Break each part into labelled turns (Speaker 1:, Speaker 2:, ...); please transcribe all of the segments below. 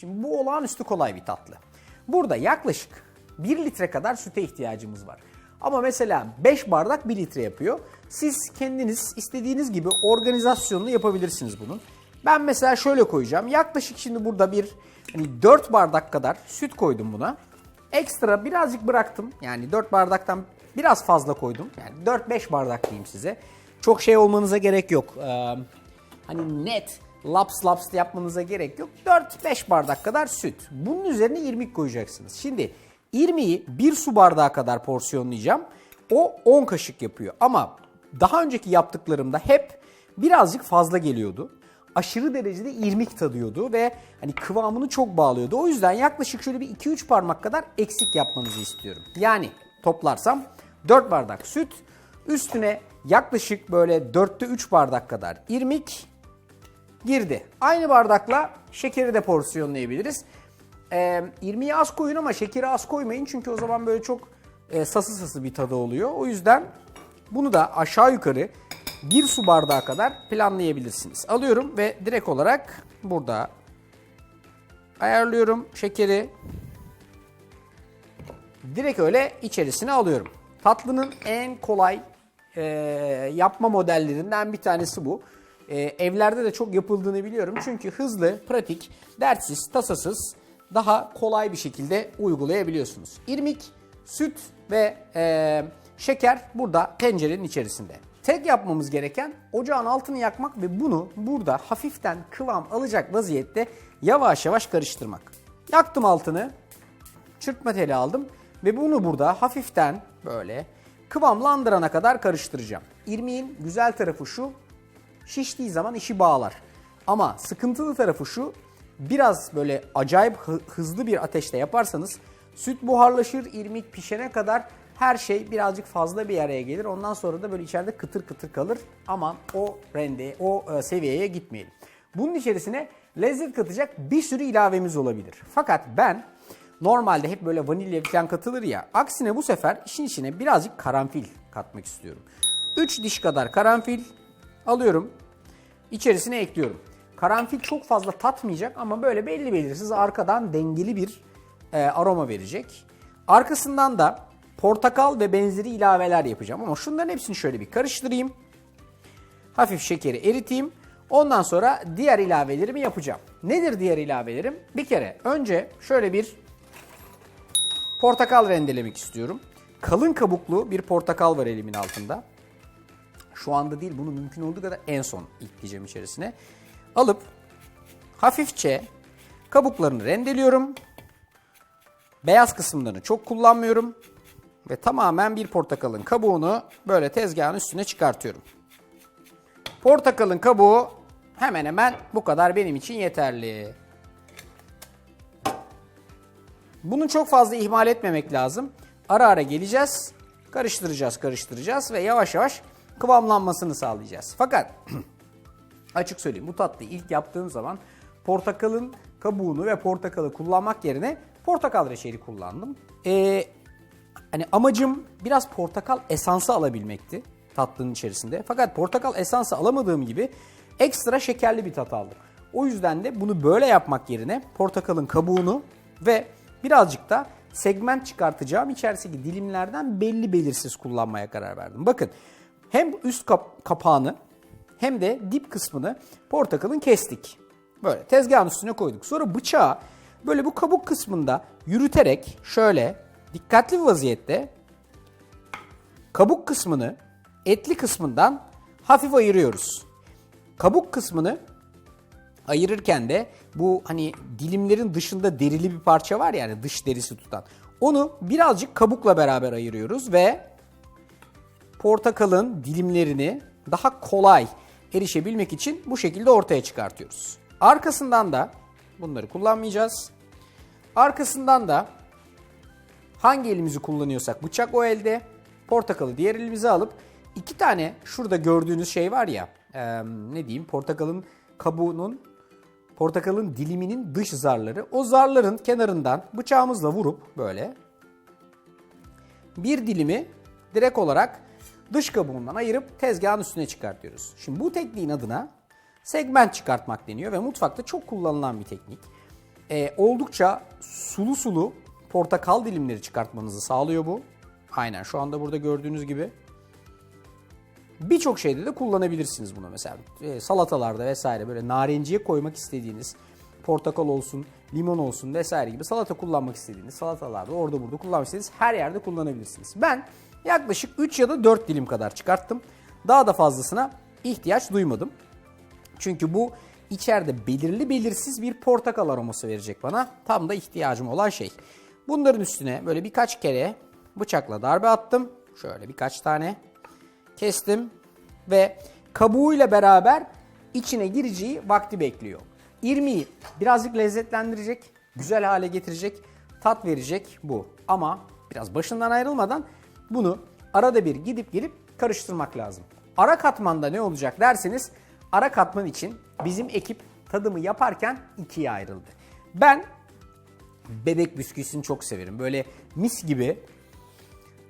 Speaker 1: Şimdi bu olağanüstü kolay bir tatlı. Burada yaklaşık 1 litre kadar süte ihtiyacımız var. Ama mesela 5 bardak 1 litre yapıyor. Siz kendiniz istediğiniz gibi organizasyonunu yapabilirsiniz bunun. Ben mesela şöyle koyacağım. Yaklaşık şimdi burada bir hani 4 bardak kadar süt koydum buna. Ekstra birazcık bıraktım. Yani 4 bardaktan biraz fazla koydum. Yani 4-5 bardak diyeyim size. Çok şey olmanıza gerek yok. Ee, hani net laps laps yapmanıza gerek yok. 4-5 bardak kadar süt. Bunun üzerine irmik koyacaksınız. Şimdi irmiği 1 su bardağı kadar porsiyonlayacağım. O 10 kaşık yapıyor. Ama daha önceki yaptıklarımda hep birazcık fazla geliyordu. Aşırı derecede irmik tadıyordu ve hani kıvamını çok bağlıyordu. O yüzden yaklaşık şöyle bir 2-3 parmak kadar eksik yapmanızı istiyorum. Yani toplarsam 4 bardak süt, üstüne yaklaşık böyle 4'te 3 bardak kadar irmik, girdi. Aynı bardakla şekeri de porsiyonlayabiliriz. Ee, irmiği az koyun ama şekeri az koymayın çünkü o zaman böyle çok e, sası sası bir tadı oluyor. O yüzden bunu da aşağı yukarı bir su bardağı kadar planlayabilirsiniz. Alıyorum ve direkt olarak burada ayarlıyorum şekeri. Direkt öyle içerisine alıyorum. Tatlının en kolay e, yapma modellerinden bir tanesi bu. E, evlerde de çok yapıldığını biliyorum. Çünkü hızlı, pratik, dertsiz, tasasız, daha kolay bir şekilde uygulayabiliyorsunuz. İrmik, süt ve e, şeker burada tencerenin içerisinde. Tek yapmamız gereken ocağın altını yakmak ve bunu burada hafiften kıvam alacak vaziyette yavaş yavaş karıştırmak. Yaktım altını, çırpma teli aldım ve bunu burada hafiften böyle kıvamlandırana kadar karıştıracağım. İrmiğin güzel tarafı şu, şiştiği zaman işi bağlar. Ama sıkıntılı tarafı şu, biraz böyle acayip hı- hızlı bir ateşte yaparsanız süt buharlaşır, irmik pişene kadar her şey birazcık fazla bir araya gelir. Ondan sonra da böyle içeride kıtır kıtır kalır. Aman o rende, o e, seviyeye gitmeyelim. Bunun içerisine lezzet katacak bir sürü ilavemiz olabilir. Fakat ben normalde hep böyle vanilya falan katılır ya. Aksine bu sefer işin içine birazcık karanfil katmak istiyorum. 3 diş kadar karanfil alıyorum. İçerisine ekliyorum. Karanfil çok fazla tatmayacak ama böyle belli belirsiz arkadan dengeli bir e, aroma verecek. Arkasından da portakal ve benzeri ilaveler yapacağım ama şunların hepsini şöyle bir karıştırayım. Hafif şekeri eriteyim. Ondan sonra diğer ilavelerimi yapacağım. Nedir diğer ilavelerim? Bir kere önce şöyle bir portakal rendelemek istiyorum. Kalın kabuklu bir portakal var elimin altında. Şu anda değil bunu mümkün olduğu kadar en son ekleyeceğim içerisine. Alıp hafifçe kabuklarını rendeliyorum. Beyaz kısımlarını çok kullanmıyorum. Ve tamamen bir portakalın kabuğunu böyle tezgahın üstüne çıkartıyorum. Portakalın kabuğu hemen hemen bu kadar benim için yeterli. Bunu çok fazla ihmal etmemek lazım. Ara ara geleceğiz, karıştıracağız, karıştıracağız ve yavaş yavaş kıvamlanmasını sağlayacağız. Fakat açık söyleyeyim bu tatlıyı ilk yaptığım zaman portakalın kabuğunu ve portakalı kullanmak yerine portakal reçeli kullandım. Ee, hani amacım biraz portakal esansı alabilmekti tatlının içerisinde. Fakat portakal esansı alamadığım gibi ekstra şekerli bir tat aldım. O yüzden de bunu böyle yapmak yerine portakalın kabuğunu ve birazcık da segment çıkartacağım içerisindeki dilimlerden belli belirsiz kullanmaya karar verdim. Bakın hem üst kap- kapağını hem de dip kısmını portakalın kestik. Böyle tezgahın üstüne koyduk. Sonra bıçağı böyle bu kabuk kısmında yürüterek şöyle dikkatli bir vaziyette kabuk kısmını etli kısmından hafif ayırıyoruz. Kabuk kısmını ayırırken de bu hani dilimlerin dışında derili bir parça var yani dış derisi tutan. Onu birazcık kabukla beraber ayırıyoruz ve portakalın dilimlerini daha kolay erişebilmek için bu şekilde ortaya çıkartıyoruz. Arkasından da bunları kullanmayacağız. Arkasından da hangi elimizi kullanıyorsak bıçak o elde, portakalı diğer elimize alıp iki tane şurada gördüğünüz şey var ya e, ne diyeyim portakalın kabuğunun portakalın diliminin dış zarları o zarların kenarından bıçağımızla vurup böyle bir dilimi direkt olarak dış kabuğundan ayırıp tezgahın üstüne çıkartıyoruz. Şimdi bu tekniğin adına segment çıkartmak deniyor ve mutfakta çok kullanılan bir teknik. e, oldukça sulu sulu portakal dilimleri çıkartmanızı sağlıyor bu. Aynen şu anda burada gördüğünüz gibi. Birçok şeyde de kullanabilirsiniz bunu mesela. E, salatalarda vesaire böyle narenciye koymak istediğiniz portakal olsun, limon olsun vesaire gibi salata kullanmak istediğiniz salatalarda orada burada kullanmak istediğiniz her yerde kullanabilirsiniz. Ben yaklaşık 3 ya da 4 dilim kadar çıkarttım. Daha da fazlasına ihtiyaç duymadım. Çünkü bu içeride belirli belirsiz bir portakal aroması verecek bana. Tam da ihtiyacım olan şey. Bunların üstüne böyle birkaç kere bıçakla darbe attım. Şöyle birkaç tane kestim ve kabuğuyla beraber içine gireceği vakti bekliyor. İrmiği birazcık lezzetlendirecek, güzel hale getirecek, tat verecek bu. Ama biraz başından ayrılmadan bunu arada bir gidip gelip karıştırmak lazım. Ara katmanda ne olacak derseniz ara katman için bizim ekip tadımı yaparken ikiye ayrıldı. Ben bebek bisküvisini çok severim. Böyle mis gibi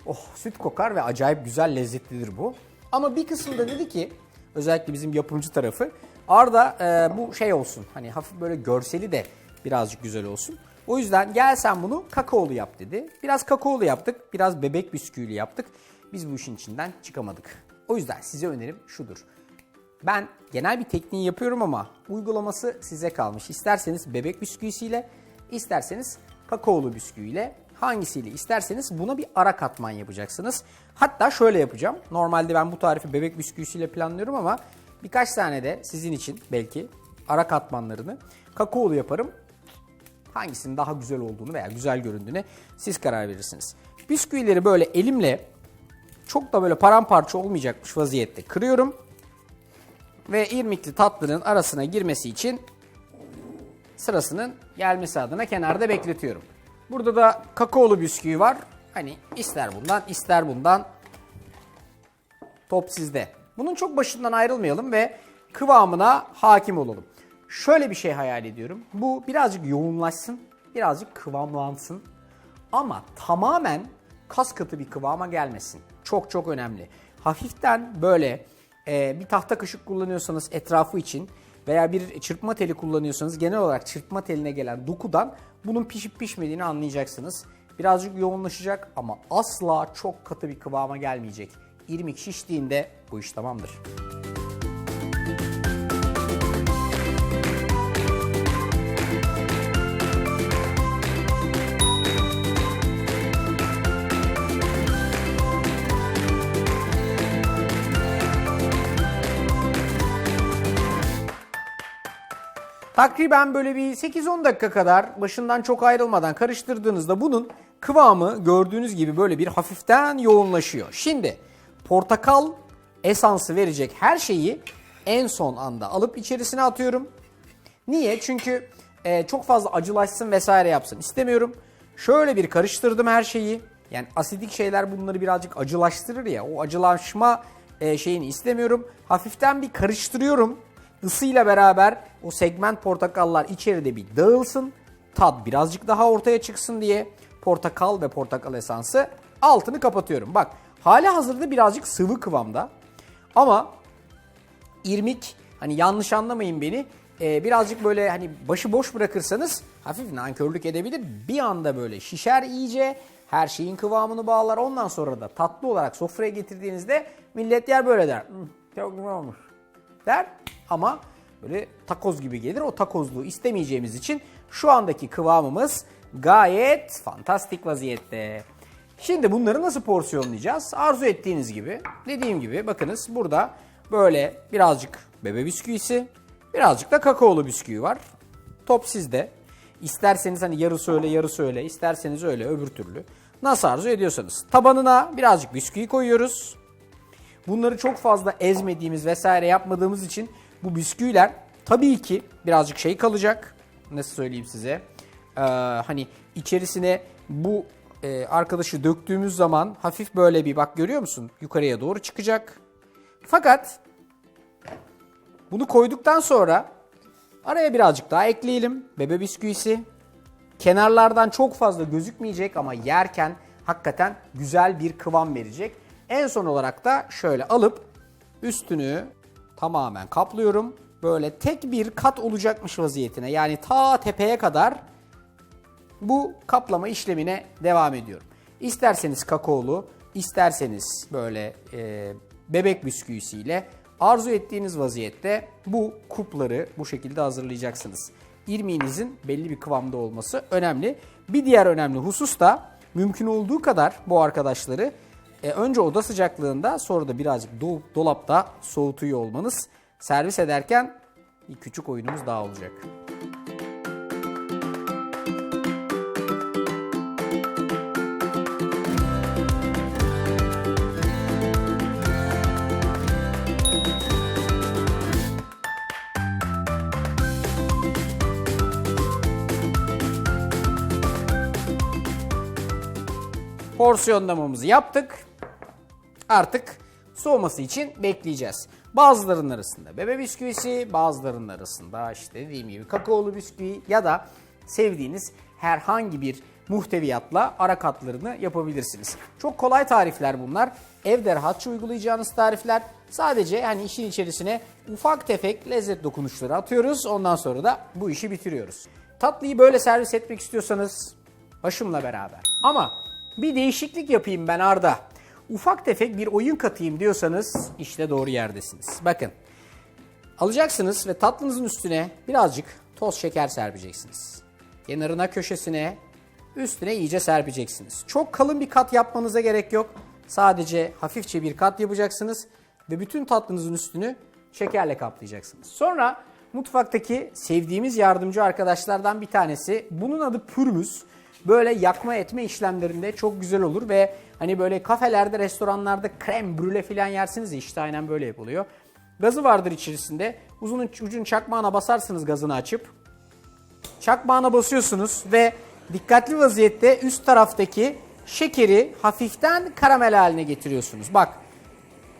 Speaker 1: Oh süt kokar ve acayip güzel lezzetlidir bu. Ama bir kısımda dedi ki özellikle bizim yapımcı tarafı Arda e, bu şey olsun hani hafif böyle görseli de birazcık güzel olsun. O yüzden gel sen bunu kakaolu yap dedi. Biraz kakaolu yaptık biraz bebek bisküvili yaptık. Biz bu işin içinden çıkamadık. O yüzden size önerim şudur. Ben genel bir tekniği yapıyorum ama uygulaması size kalmış. İsterseniz bebek bisküvisiyle, isterseniz kakaolu bisküviyle, hangisiyle isterseniz buna bir ara katman yapacaksınız. Hatta şöyle yapacağım. Normalde ben bu tarifi bebek bisküvisiyle planlıyorum ama birkaç tane de sizin için belki ara katmanlarını kakaolu yaparım. Hangisinin daha güzel olduğunu veya güzel göründüğüne siz karar verirsiniz. Bisküvileri böyle elimle çok da böyle paramparça olmayacakmış vaziyette kırıyorum ve irmikli tatlının arasına girmesi için sırasının gelmesi adına kenarda bekletiyorum. Burada da kakaolu bisküvi var. Hani ister bundan ister bundan top sizde. Bunun çok başından ayrılmayalım ve kıvamına hakim olalım. Şöyle bir şey hayal ediyorum. Bu birazcık yoğunlaşsın, birazcık kıvamlansın. Ama tamamen kas katı bir kıvama gelmesin. Çok çok önemli. Hafiften böyle e, bir tahta kaşık kullanıyorsanız etrafı için veya bir çırpma teli kullanıyorsanız genel olarak çırpma teline gelen dokudan bunun pişip pişmediğini anlayacaksınız. Birazcık yoğunlaşacak ama asla çok katı bir kıvama gelmeyecek. İrmik şiştiğinde bu iş tamamdır. Takriben böyle bir 8-10 dakika kadar başından çok ayrılmadan karıştırdığınızda bunun kıvamı gördüğünüz gibi böyle bir hafiften yoğunlaşıyor. Şimdi portakal esansı verecek her şeyi en son anda alıp içerisine atıyorum. Niye? Çünkü e, çok fazla acılaşsın vesaire yapsın istemiyorum. Şöyle bir karıştırdım her şeyi. Yani asidik şeyler bunları birazcık acılaştırır ya. O acılaşma e, şeyini istemiyorum. Hafiften bir karıştırıyorum. Isıyla beraber o segment portakallar içeride bir dağılsın. Tat birazcık daha ortaya çıksın diye portakal ve portakal esansı altını kapatıyorum. Bak hali hazırda birazcık sıvı kıvamda. Ama irmik hani yanlış anlamayın beni e, birazcık böyle hani başı boş bırakırsanız hafif nankörlük edebilir. Bir anda böyle şişer iyice her şeyin kıvamını bağlar. Ondan sonra da tatlı olarak sofraya getirdiğinizde millet yer böyle der. "Hmm, çok güzel olmuş der ama böyle takoz gibi gelir. O takozluğu istemeyeceğimiz için şu andaki kıvamımız gayet fantastik vaziyette. Şimdi bunları nasıl porsiyonlayacağız? Arzu ettiğiniz gibi, dediğim gibi bakınız burada böyle birazcık bebe bisküvisi, birazcık da kakaolu bisküvi var. Top sizde. İsterseniz hani yarısı öyle yarısı öyle, isterseniz öyle öbür türlü. Nasıl arzu ediyorsanız. Tabanına birazcık bisküvi koyuyoruz. Bunları çok fazla ezmediğimiz vesaire yapmadığımız için bu bisküviler tabii ki birazcık şey kalacak. Nasıl söyleyeyim size? Ee, hani içerisine bu e, arkadaşı döktüğümüz zaman hafif böyle bir bak görüyor musun? Yukarıya doğru çıkacak. Fakat bunu koyduktan sonra araya birazcık daha ekleyelim. Bebe bisküvisi. Kenarlardan çok fazla gözükmeyecek ama yerken hakikaten güzel bir kıvam verecek. En son olarak da şöyle alıp üstünü tamamen kaplıyorum. Böyle tek bir kat olacakmış vaziyetine. Yani ta tepeye kadar bu kaplama işlemine devam ediyorum. İsterseniz kakaolu, isterseniz böyle e, bebek bisküvisiyle arzu ettiğiniz vaziyette bu kupları bu şekilde hazırlayacaksınız. İrmiğinizin belli bir kıvamda olması önemli. Bir diğer önemli husus da mümkün olduğu kadar bu arkadaşları e, önce oda sıcaklığında sonra da birazcık do- dolapta soğutuyor olmanız. Servis ederken bir küçük oyunumuz daha olacak. Porsiyonlamamızı yaptık. Artık soğuması için bekleyeceğiz. Bazılarının arasında bebe bisküvisi, bazılarının arasında işte dediğim gibi kakaolu bisküvi ya da sevdiğiniz herhangi bir muhteviyatla ara katlarını yapabilirsiniz. Çok kolay tarifler bunlar. Evde rahatça uygulayacağınız tarifler. Sadece hani işin içerisine ufak tefek lezzet dokunuşları atıyoruz. Ondan sonra da bu işi bitiriyoruz. Tatlıyı böyle servis etmek istiyorsanız başımla beraber. Ama bir değişiklik yapayım ben Arda. Ufak tefek bir oyun katayım diyorsanız işte doğru yerdesiniz. Bakın alacaksınız ve tatlınızın üstüne birazcık toz şeker serpeceksiniz. Kenarına köşesine üstüne iyice serpeceksiniz. Çok kalın bir kat yapmanıza gerek yok. Sadece hafifçe bir kat yapacaksınız ve bütün tatlınızın üstünü şekerle kaplayacaksınız. Sonra mutfaktaki sevdiğimiz yardımcı arkadaşlardan bir tanesi bunun adı pürmüz böyle yakma etme işlemlerinde çok güzel olur ve hani böyle kafelerde, restoranlarda krem brüle falan yersiniz ya işte aynen böyle yapılıyor. Gazı vardır içerisinde. Uzun ucun çakmağına basarsınız gazını açıp. Çakmağına basıyorsunuz ve dikkatli vaziyette üst taraftaki şekeri hafiften karamel haline getiriyorsunuz. Bak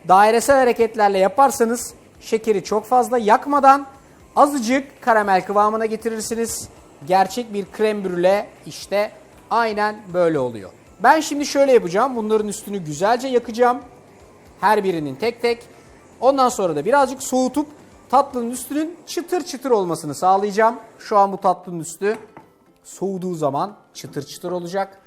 Speaker 1: dairesel hareketlerle yaparsanız şekeri çok fazla yakmadan azıcık karamel kıvamına getirirsiniz. Gerçek bir krem brüle işte aynen böyle oluyor. Ben şimdi şöyle yapacağım. Bunların üstünü güzelce yakacağım. Her birinin tek tek. Ondan sonra da birazcık soğutup tatlının üstünün çıtır çıtır olmasını sağlayacağım. Şu an bu tatlının üstü soğuduğu zaman çıtır çıtır olacak.